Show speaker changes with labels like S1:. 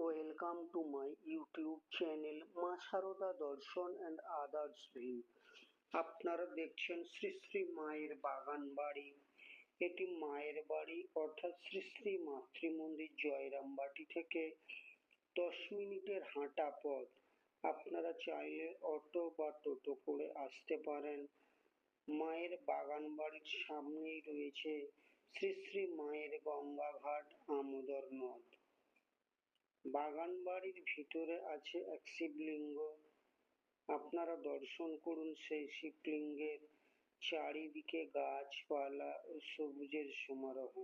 S1: Welcome to my YouTube channel Maa Sarada Darshan and others view আপনারা দেখছেন শ্রী শ্রী মায়ের বাগান বাড়ি। এটি মায়ের বাড়ি, অর্থাৎ শ্রী শ্রী মাতৃমন্দির জয়রামবাটি থেকে দশ মিনিটের হাঁটা পথ। আপনারা চাইলে অটো বা টোটো করে আসতে পারেন। মায়ের বাগান বাড়ির সামনেই রয়েছে শ্রী শ্রী মায়ের গঙ্গাঘাট আমোদর নদ। বাগান বাড়ির ভিতরে আছে এক শিবলিঙ্গ। আপনারা দর্শন করুন সেই শিবলিঙ্গের চারিদিকে গাছপালা ও সবুজের সমারোহ।